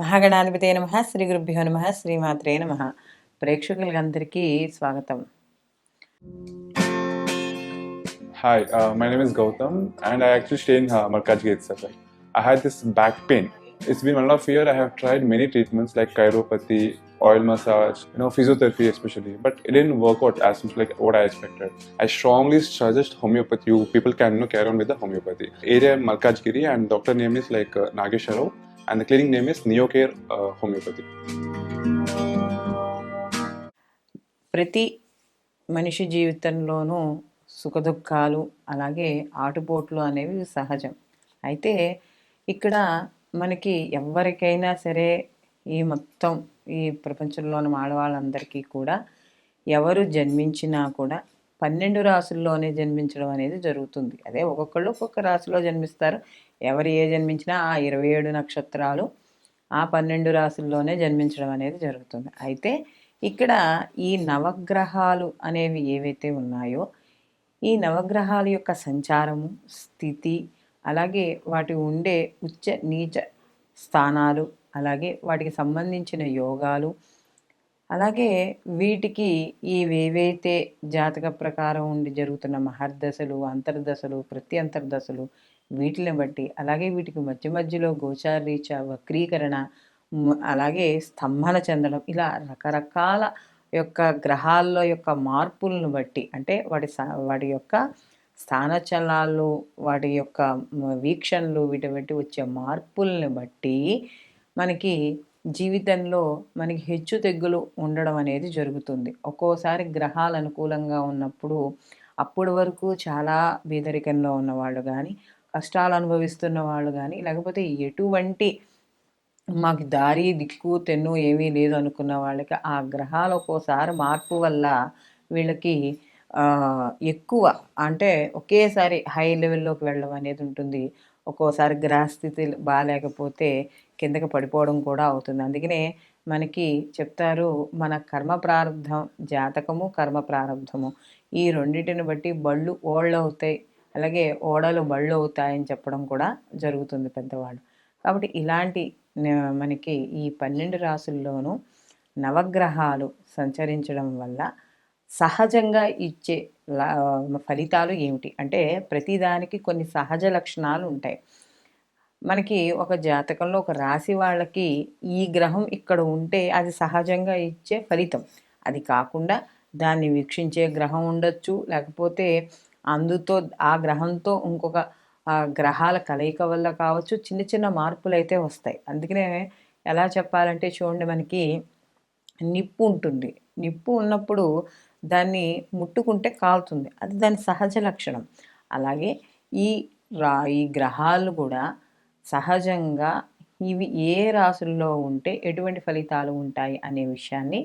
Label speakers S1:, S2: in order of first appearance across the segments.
S1: మహాగణాధిపతే నమ శ్రీ గురుభ్యో నమ శ్రీమాత్రే నమ ప్రేక్షకులందరికీ స్వాగతం
S2: Hi, uh, my name is Gautam, and I actually stay in uh, Markaj Gate Safar. I had this back pain. It's been one and a half year. I have tried many treatments like chiropathy, oil massage, you know, physiotherapy especially, but it didn't work out as much like what I expected. I strongly suggest homeopathy. You people can you know, carry on with the homeopathy. Area Malkajgiri, and doctor name is like uh, Nagesharov, And the clinic name is Neocare uh, Homeopathy.
S1: ప్రతి మనిషి జీవితంలోనూ సుఖదుఖాలు అలాగే ఆటుపోట్లు అనేవి సహజం అయితే ఇక్కడ మనకి ఎవరికైనా సరే ఈ మొత్తం ఈ ప్రపంచంలోని ఆడవాళ్ళందరికీ కూడా ఎవరు జన్మించినా కూడా పన్నెండు రాసుల్లోనే జన్మించడం అనేది జరుగుతుంది. అదే ఒక్కొక్కళ్ళు ఒక్కొక్క రాశిలో జన్మిస్తారు. ఎవరు ఏ జన్మించినా ఆ ఇరవై ఏడు నక్షత్రాలు ఆ పన్నెండు రాసుల్లోనే జన్మించడం అనేది జరుగుతుంది. అయితే ఇక్కడ ఈ నవగ్రహాలు అనేవి ఏవైతే ఉన్నాయో ఈ నవగ్రహాల యొక్క సంచారము స్థితి అలాగే వాటి ఉండే ఉచ్చ నీచ స్థానాలు అలాగే వాటికి సంబంధించిన యోగాలు అలాగే వీటికి ఈ ఏవైతే జాతక ప్రకారం ఉండి జరుగుతున్న మహర్దశలు అంతర్దశలు ప్రతి అంతర్దశలు వీటిని బట్టి అలాగే వీటికి మధ్య మధ్యలో గోచారీచ వక్రీకరణ అలాగే స్తంభన చెందడం ఇలా రకరకాల యొక్క గ్రహాల్లో యొక్క మార్పులను బట్టి అంటే వాటి వాటి యొక్క స్థానచలాలు వాటి యొక్క వీక్షణలు వీటి బట్టి వచ్చే మార్పుల్ని బట్టి మనకి జీవితంలో మనకి హెచ్చు తెగ్గులు ఉండడం అనేది జరుగుతుంది. ఒక్కోసారి గ్రహాలు అనుకూలంగా ఉన్నప్పుడు అప్పటి వరకు చాలా బీదరికంలో ఉన్నవాళ్ళు కానీ కష్టాలు అనుభవిస్తున్న వాళ్ళు కానీ లేకపోతే ఎటువంటి మాకు దారి దిక్కు తెన్ను ఏమీ లేదు అనుకున్న వాళ్ళకి ఆ గ్రహాలు ఒక్కోసారి మార్పు వల్ల వీళ్ళకి ఎక్కువ అంటే ఒకేసారి హై లెవెల్లోకి వెళ్ళడం అనేది ఉంటుంది. ఒక్కోసారి గ్రహస్థితి బాగాలేకపోతే కిందకి పడిపోవడం కూడా అవుతుంది. అందుకనే మనకి చెప్తారు మన కర్మ ప్రారంధం జాతకము కర్మ ప్రారంధము ఈ రెండింటిని బట్టి బళ్ళు ఓళ్ళు అవుతాయి అలాగే ఓడలు బళ్ళు అవుతాయని చెప్పడం కూడా జరుగుతుంది పెద్దవాళ్ళు. కాబట్టి ఇలాంటి మనకి ఈ పన్నెండు రాసుల్లోనూ నవగ్రహాలు సంచరించడం వల్ల సహజంగా ఇచ్చే లా- ఫలితాలు ఏమిటి? అంటే ప్రతిదానికి కొన్ని సహజ లక్షణాలు ఉంటాయి. మనకి ఒక జాతకంలో ఒక రాశి వాళ్ళకి ఈ గ్రహం ఇక్కడ ఉంటే అది సహజంగా ఇచ్చే ఫలితం. అది కాకుండా దాన్ని వీక్షించే గ్రహం ఉండొచ్చు లేకపోతే అందుతో ఆ గ్రహంతో ఇంకొక ఆ, గ్రహాల కలయిక వల్ల కావచ్చు చిన్న చిన్న మార్పులు అయితే వస్తాయి. అందుకనే ఎలా చెప్పాలంటే చూడండి మనకి నిప్పు ఉంటుంది. నిప్పు ఉన్నప్పుడు దాన్ని ముట్టుకుంటే కాలుతుంది. అది దాని సహజ లక్షణం. అలాగే ఈ రా ఈ గ్రహాలు కూడా సహజంగా ఇవి ఏ రాసుల్లో ఉంటే ఎటువంటి ఫలితాలు ఉంటాయి అనే విషయాన్ని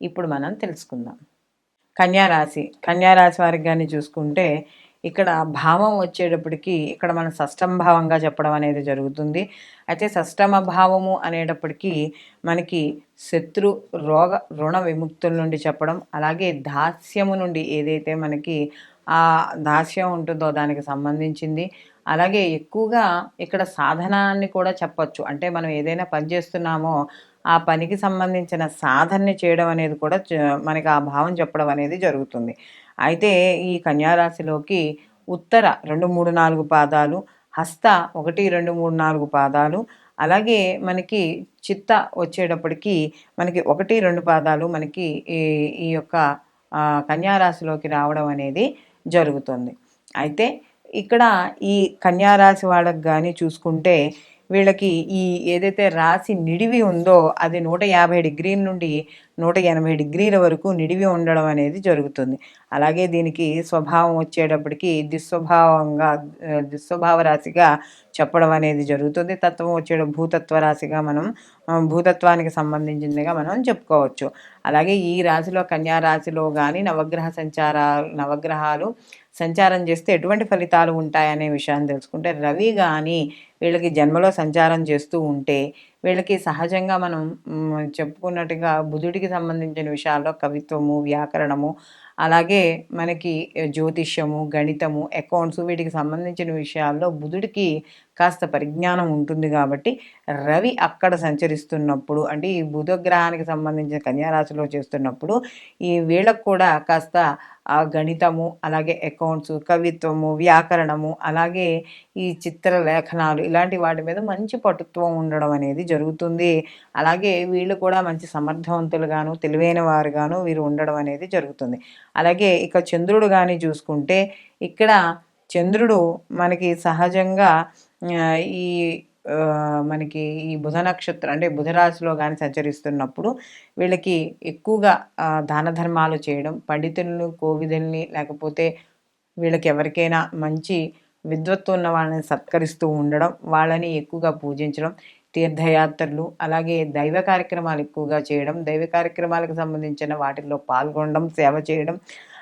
S1: ఇప్పుడు మనం తెలుసుకుందాం. కన్యారాశి కన్యారాశి వారికి కానీ చూసుకుంటే ఇక్కడ భావం వచ్చేటప్పటికి ఇక్కడ మనం షష్టమ భావంగా చెప్పడం అనేది జరుగుతుంది. అయితే షష్టమ భావము అనేటప్పటికీ మనకి శత్రు రోగ రుణ విముక్తుల నుండి చెప్పడం అలాగే దాస్యము నుండి ఏదైతే మనకి ఆ దాస్యం ఉంటుందో దానికి సంబంధించింది. అలాగే ఎక్కువగా ఇక్కడ సాధనాన్ని కూడా చెప్పచ్చు. అంటే మనం ఏదైనా పని చేస్తున్నామో ఆ పనికి సంబంధించిన సాధనని చేయడం అనేది కూడా మనకి ఆ భావం చెప్పడం అనేది జరుగుతుంది. అయితే ఈ కన్యారాశిలోకి ఉత్తర రెండు మూడు నాలుగు పాదాలు హస్త ఒకటి రెండు మూడు నాలుగు పాదాలు అలాగే మనకి చిత్త వచ్చేటప్పటికి మనకి ఒకటి రెండు పాదాలు మనకి ఈ ఈ యొక్క కన్యారాశిలోకి రావడం అనేది జరుగుతుంది. అయితే ఇక్కడ ఈ కన్యారాశి వాళ్ళకి కానీ చూసుకుంటే వీళ్ళకి ఈ ఏదైతే రాశి నిడివి ఉందో అది నూట యాభై డిగ్రీల నుండి నూట ఎనభై డిగ్రీల వరకు నిడివి ఉండడం అనేది జరుగుతుంది. అలాగే దీనికి స్వభావం వచ్చేటప్పటికి దుస్వభావంగా దుస్వభావ రాశిగా చెప్పడం అనేది జరుగుతుంది. తత్వం వచ్చే భూతత్వ రాశిగా మనం భూతత్వానికి సంబంధించిందిగా మనం చెప్పుకోవచ్చు. అలాగే ఈ రాశిలో కన్యా రాశిలో కానీ నవగ్రహ సంచార నవగ్రహాలు సంచారం చేస్తే ఎటువంటి ఫలితాలు ఉంటాయనే విషయాన్ని తెలుసుకుంటే రవి కానీ వీళ్ళకి జన్మలో సంచారం చేస్తూ ఉంటే వీళ్ళకి సహజంగా మనం చెప్పుకున్నట్టుగా బుధుడికి సంబంధించిన విషయాల్లో కవిత్వము వ్యాకరణము అలాగే మనకి జ్యోతిష్యము గణితము అకౌంట్స్ వీటికి సంబంధించిన విషయాల్లో బుధుడికి కాస్త పరిజ్ఞానం ఉంటుంది కాబట్టి రవి అక్కడ సంచరిస్తున్నప్పుడు అంటే ఈ బుధగ్రహానికి సంబంధించిన కన్యారాశిలో చేస్తున్నప్పుడు ఈ వీళ్ళకు కూడా కాస్త ఆ గణితము అలాగే అకౌంట్స్ కవిత్వము వ్యాకరణము అలాగే ఈ చిత్ర లేఖనాలు ఇలాంటి వాటి మీద మంచి పటుత్వం ఉండడం అనేది జరుగుతుంది. అలాగే వీళ్ళు కూడా మంచి సమర్థవంతులుగాను తెలివైన వారుగాను వీరు ఉండడం అనేది జరుగుతుంది. అలాగే ఇక చంద్రుడు కానీ చూసుకుంటే ఇక్కడ చంద్రుడు మనకి సహజంగా ఈ మనకి ఈ బుధ నక్షత్రం అంటే బుధరాశిలో కానీ సంచరిస్తున్నప్పుడు వీళ్ళకి ఎక్కువగా దాన ధర్మాలు చేయడం పండితులను కోవిదుల్ని లేకపోతే వీళ్ళకి ఎవరికైనా మంచి విద్వత్తు ఉన్న వాళ్ళని సత్కరిస్తూ ఉండడం వాళ్ళని ఎక్కువగా పూజించడం తీర్థయాత్రలు అలాగే దైవ కార్యక్రమాలు ఎక్కువగా చేయడం దైవ కార్యక్రమాలకు సంబంధించిన వాటిల్లో పాల్గొనడం సేవ చేయడం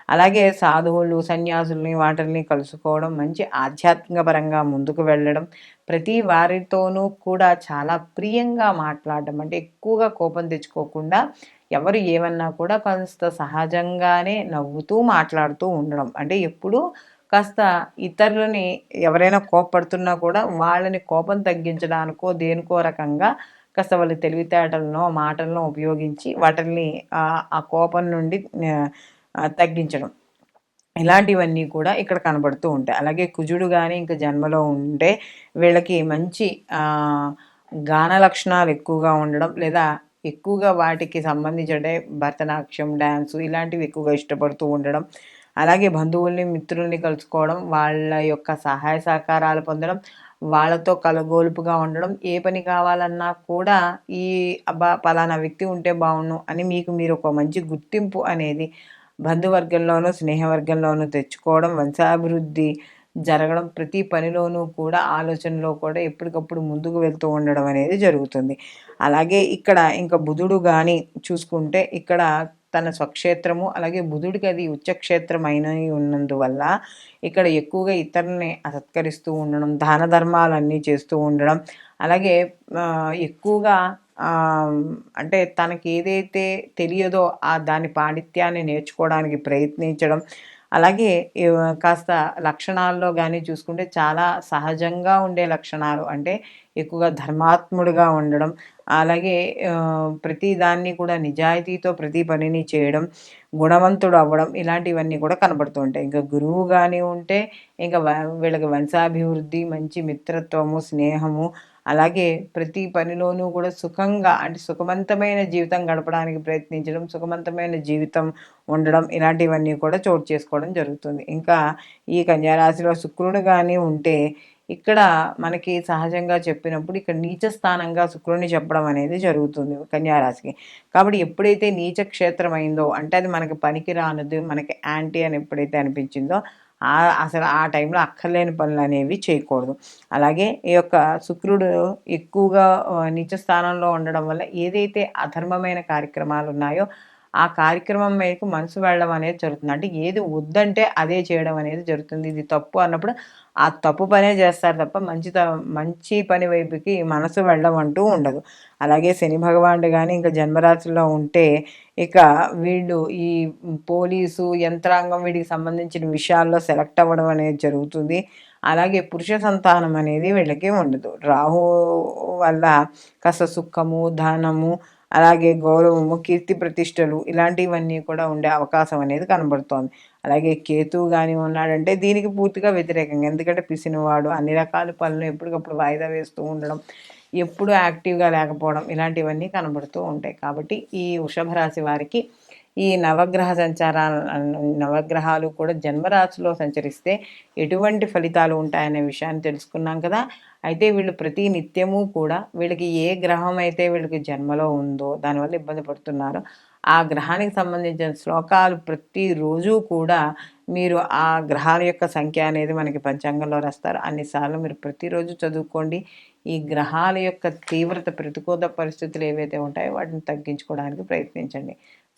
S1: అలాగే సాధువులు సన్యాసుల్ని వాటిల్ని కలుసుకోవడం మంచి ఆధ్యాత్మిక పరంగా ముందుకు వెళ్ళడం ప్రతి వారితోనూ కూడా చాలా ప్రియంగా మాట్లాడడం అంటే ఎక్కువగా కోపం తెచ్చుకోకుండా ఎవరు ఏమన్నా కూడా కాస్త సహజంగానే నవ్వుతూ మాట్లాడుతూ ఉండడం. అంటే ఎప్పుడూ కాస్త ఇతరులని ఎవరైనా కోపడుతున్నా కూడా వాళ్ళని కోపం తగ్గించడానికో దేనికో రకంగా కాస్త వాళ్ళ తెలివితేటలను మాటలను ఉపయోగించి వాటిని ఆ కోపం నుండి తగ్గించడం. ఇలాంటివన్నీ కూడా ఇక్కడ కనబడుతూ ఉంటాయి. అలాగే కుజుడు కానీ ఇంకా జన్మలో ఉంటే వీళ్ళకి మంచి గాన లక్షణాలు ఎక్కువగా ఉండడం లేదా ఎక్కువగా వాటికి సంబంధించడే భరతనాట్యం డ్యాన్సు ఇలాంటివి ఎక్కువగా ఇష్టపడుతూ ఉండడం అలాగే బంధువుల్ని మిత్రుల్ని కలుసుకోవడం వాళ్ళ యొక్క సహాయ సహకారాలు పొందడం వాళ్ళతో కలగోలుపుగా ఉండడం ఏ పని కావాలన్నా కూడా ఈ అబ్బా పలానా వ్యక్తి ఉంటే బాగుండు అని మీకు మీరు ఒక మంచి గుర్తింపు అనేది బంధువర్గంలోనూ స్నేహవర్గంలోనూ తెచ్చుకోవడం వంశాభివృద్ధి జరగడం ప్రతి పనిలోనూ కూడా ఆలోచనలో కూడా ఎప్పటికప్పుడు ముందుకు వెళ్తూ ఉండడం అనేది జరుగుతుంది. అలాగే ఇక్కడ ఇంకా బుధుడు కానీ చూసుకుంటే ఇక్కడ తన స్వక్షేత్రము అలాగే బుధుడికి అది ఉచ్చక్షేత్రం అయిన ఉన్నందువల్ల ఇక్కడ ఎక్కువగా ఇతరుని సత్కరిస్తూ ఉండడం దాన ధర్మాలన్నీ చేస్తూ ఉండడం అలాగే ఎక్కువగా అంటే తనకి ఏదైతే తెలియదో ఆ దాని పాండిత్యాన్ని నేర్చుకోవడానికి ప్రయత్నించడం అలాగే కాస్త లక్షణాల్లో కానీ చూసుకుంటే చాలా సహజంగా ఉండే లక్షణాలు. అంటే ఎక్కువగా ధర్మాత్ముడుగా ఉండడం అలాగే ప్రతి దాన్ని కూడా నిజాయితీతో ప్రతి పనిని చేయడం గుణవంతుడు అవ్వడం ఇలాంటివన్నీ కూడా కనబడుతూ ఉంటాయి. ఇంకా గురువు కానీ ఉంటే ఇంకా వ- వీళ్ళకి వంశాభివృద్ధి మంచి మిత్రత్వము స్నేహము అలాగే ప్రతి పనిలోనూ కూడా సుఖంగా అంటే సుఖవంతమైన జీవితం గడపడానికి ప్రయత్నించడం సుఖవంతమైన జీవితం ఉండడం ఇలాంటివన్నీ కూడా చోటు చేసుకోవడం జరుగుతుంది. ఇంకా ఈ కన్యారాశిలో శుక్రుడు కానీ ఉంటే ఇక్కడ మనకి సహజంగా చెప్పినప్పుడు ఇక్కడ నీచ స్థానంగా శుక్రుడిని చెప్పడం అనేది జరుగుతుంది కన్యారాశికి. కాబట్టి ఎప్పుడైతే నీచ క్షేత్రం అయిందో అంటే అది మనకి పనికి రానిది మనకి యాంటీ అని ఎప్పుడైతే అనిపించిందో అసలు ఆ టైంలో అక్కర్లేని పనులు అనేవి చేయకూడదు. అలాగే ఈ యొక్క శుక్రుడు ఎక్కువగా ఆ, స్థానంలో ఉండడం వల్ల ఏదైతే అధర్మమైన కార్యక్రమాలు ఉన్నాయో ఆ కార్యక్రమం మీదకు మనసు వెళ్ళడం అనేది జరుగుతుంది. అంటే ఏది వద్దంటే అదే చేయడం అనేది జరుగుతుంది. ఇది తప్పు అన్నప్పుడు ఆ తప్పు పనే చేస్తారు తప్ప మంచి త- మంచి పని వైపుకి మనసు వెళ్ళడం అంటూ ఉండదు. అలాగే శని భగవానుడు కానీ ఇంకా జన్మరాశిలో ఉంటే ఇక వీళ్ళు ఈ పోలీసు యంత్రాంగం వీడికి సంబంధించిన విషయాల్లో సెలెక్ట్ అవ్వడం అనేది జరుగుతుంది. అలాగే పురుష సంతానం అనేది వీళ్ళకి ఉండదు. రాహు వల్ల కాస్త సుఖము ధనము అలాగే గౌరవము కీర్తి ప్రతిష్టలు ఇలాంటివన్నీ కూడా ఉండే అవకాశం అనేది కనబడుతోంది. అలాగే కేతువు కానీ ఉన్నాడంటే దీనికి పూర్తిగా వ్యతిరేకంగా ఎందుకంటే పిసినవాడు అన్ని రకాల పనులు ఎప్పటికప్పుడు వాయిదా వేస్తూ ఉండడం ఎప్పుడు యాక్టివ్గా లేకపోవడం ఇలాంటివన్నీ కనబడుతూ ఉంటాయి. కాబట్టి ఈ వృషభ రాశి వారికి ఈ నవగ్రహ సంచారాల నవగ్రహాలు కూడా జన్మరాశిలో సంచరిస్తే ఎటువంటి ఫలితాలు ఉంటాయనే విషయాన్ని తెలుసుకున్నాం కదా. అయితే వీళ్ళు ప్రతి నిత్యము కూడా వీళ్ళకి ఏ గ్రహం అయితే వీళ్ళకి జన్మలో ఉందో దానివల్ల ఇబ్బంది పడుతున్నారో. ఆ గ్రహానికి సంబంధించిన శ్లోకాలు ప్రతిరోజు కూడా మీరు ఆ గ్రహాల యొక్క సంఖ్య అనేది మనకి పంచాంగంలో రాస్తారు. అన్నిసార్లు మీరు ప్రతిరోజు చదువుకోండి. ఈ గ్రహాల యొక్క తీవ్రత ప్రతికూల పరిస్థితులు ఏవైతే ఉంటాయో వాటిని తగ్గించుకోవడానికి ప్రయత్నించండి.